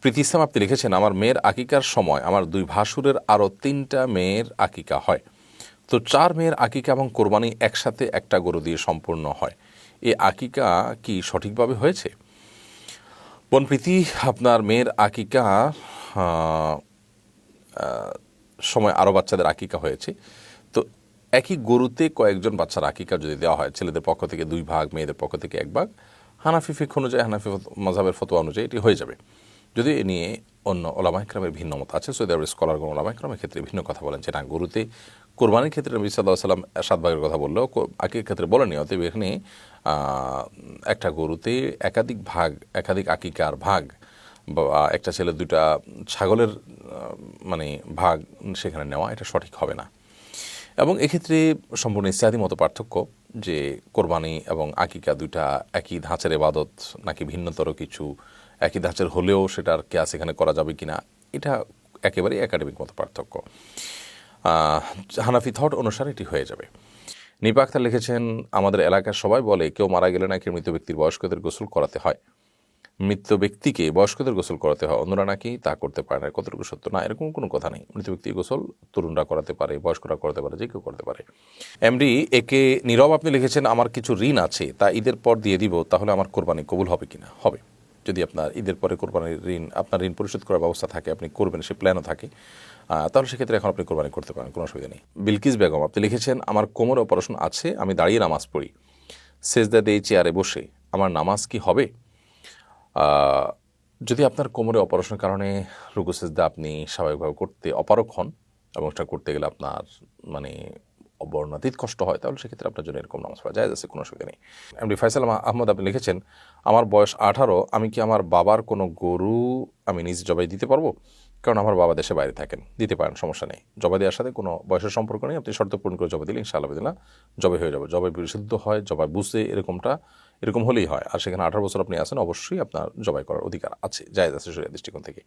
প্রীতি ইসলাম, আপনি লিখেছেন, আমার মেয়ের আকিকার সময়, আমার দুই ভাসুরের আরও তিনটা মেয়ের আকিকা হয়। তো চার মেয়ের আকিকা এবং কোরবানি একসাথে একটা গরু দিয়ে সম্পূর্ণ হয়। এই আকিকা কি সঠিকভাবে হয়েছে? বোন প্রীতি, আপনার মেয়ের আকিকা সময় আরও বাচ্চাদের আকিকা হয়েছে। তো একই গরুতে কয়েকজন বাচ্চার আকিকা যদি দেওয়া হয়, ছেলেদের পক্ষ থেকে দুই ভাগ, মেয়েদের পক্ষ থেকে এক ভাগ, হানাফি ফিক অনুযায়ী, হানাফি মজাবের ফতোয়া অনুযায়ী এটি হয়ে যাবে। যদি এ নিয়ে অন্য ওলামা ইকরামের ভিন্ন মত আছে সৌদি আরবের স্কলারগণ ওলামা ইকরামের ক্ষেত্রে ভিন্ন কথা বলেন যে না, গরুতে কোরবানির ক্ষেত্রে নবী সাল্লাহ সাল্লাম সাত ভাগের কথা বললেও আকির ক্ষেত্রে বলেনি অতএব এখানে একটা গরুতে একাধিক ভাগ, একাধিক আকিকার ভাগ বা একটা ছেলে দুটা ছাগলের মানে ভাগ সেখানে নেওয়া, এটা সঠিক হবে না। এবং এক্ষেত্রে সম্পূর্ণ ইস্তাহাদি মতো পার্থক্য যে কোরবানি এবং আকিকা দুইটা একই ধাঁচের এবাদত নাকি ভিন্নতর কিছু একই ধাঁচের হলেও সেটার কেয়াস এখানে করা যাবে কি না এটা একেবারেই একাডেমিক মতো পার্থক্য হানাফি থট অনুসারে এটি হয়ে যাবে। নিপা আক্তার লিখেছেন, আমাদের এলাকার সবাই বলে, কেউ মারা গেলে নাকি মৃত ব্যক্তির বয়স্কদের গোসল করাতে হয়। মৃত ব্যক্তিকে বয়স্কদের গোসল করাতে হয়। অন্যরা নাকি তা করতে পারে না। কতটুকু সত্য? না, এরকম কোনো কথা নেই। মৃত ব্যক্তির গোসল তরুণরা করাতে পারে, বয়স্করা করতে পারে, যে কেউ করতে পারে। এমডি, একে নীরব আপনি লিখেছেন, আমার কিছু ঋণ আছে, তা ঈদের পর দিয়ে দিব, তাহলে আমার কোরবানি কবুল হবে কিনা? হবে। যদি আপনার ঈদের পরে কোরবানির ঋণ, আপনার ঋণ পরিশোধ করার ব্যবস্থা থাকে, আপনি করবেন, সে প্ল্যানও থাকে তাহলে সেক্ষেত্রে এখন আপনি কোরবানি করতে পারেন, কোনো অসুবিধা নেই। বিলকিস বেগম, আপনি লিখেছেন, আমার কোমর অপারেশন আছে, আমি দাঁড়িয়ে নামাজ পড়ি। সেজদা দিয়ে চেয়ারে বসে। আমার নামাজ কি হবে? যদি আপনার কোমরে অপারেশনের কারণে রুকু সেজদা আপনি স্বাভাবিকভাবে করতে অপারক হন এবং সেটা করতে গেলে আপনার মানে বর্ণাতীত কষ্ট হয়, তাহলে সেক্ষেত্রে আপনার জন্য এরকম নামাজ পড়া যায় আছে, কোনো অসুবিধা নেই। এমডি ফয়সাল আহ- আহমদ, আপনি লিখেছেন, আমার বয়স আঠারো, আমি কি আমার বাবার কোনো গরু আমি নিজ জবাই দিতে পারব? কারণ আমার বাবা দেশে বাইরে থাকেন, দিতে পারেন, সমস্যা নেই। জবাই দেওয়ার সাথে কোনো বয়সের সম্পর্ক নেই, আপনি শর্ত পূরণ করে জবাই দিলে ইনশাআল্লাহ দিলা জবাই হয়ে যাবে। জবাই বিশুদ্ধ হয়, জবাই বুঝতে এরকমটা এরকম হলেই হয়। আর সেখানে আঠারো বছর আপনি আছেন, অবশ্যই আপনার জবাই করার অধিকার আছে জায়গা আছে শরীর দৃষ্টিকোণ থেকে।